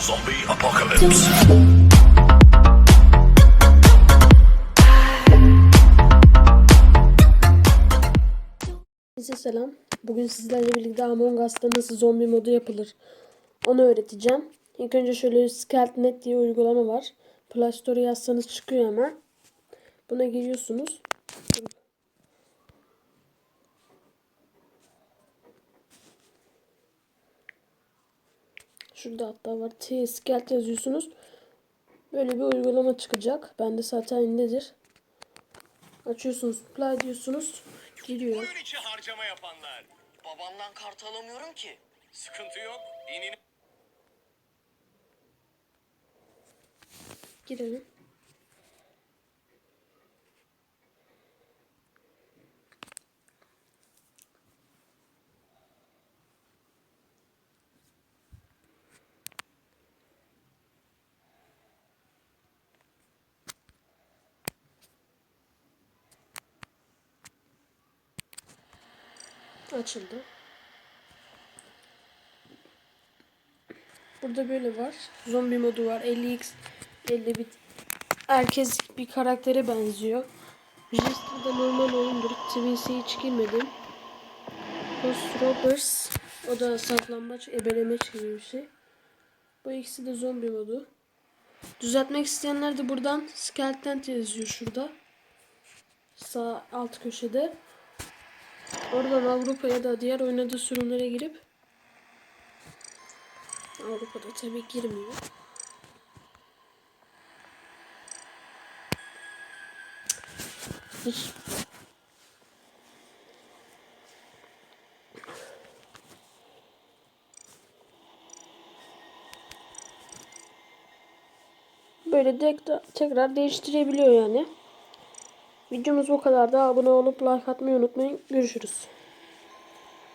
Zombie apocalypse. Size selam. Bugün sizlerle birlikte Among Us'ta nasıl zombi modu yapılır onu öğreteceğim. İlk önce şöyle Skeleton.net diye uygulama var. Play Store'a yazsanız çıkıyor hemen. Buna giriyorsunuz. Şurada hatta var. T Skeleton yazıyorsunuz. Böyle bir uygulama çıkacak. Bende zaten indedir. Açıyorsunuz, play diyorsunuz. Giriyor. Oyun içi harcama yapanlar. Babamdan kart alamıyorum ki. Sıkıntı yok. İnini Girelim. Açıldı. Burada böyle var. Zombi modu var. 50x 50 bit. Herkes bir karaktere benziyor. Register'da normal oyundur. TV'si hiç girmedim. Ghost Robbers. O da saklambaç, ebelemeç gibi bir şey. Bu ikisi de zombi modu. Düzeltmek isteyenler de buradan Skeleton yazıyor şurada. Sağ alt köşede. Oradan Avrupa ya da diğer oynadığı sürümlere girip Avrupa'da tabii girmiyor. Böyle tek- tekrar değiştirebiliyor yani. Videomuz bu kadar da abone olup like atmayı unutmayın. Görüşürüz.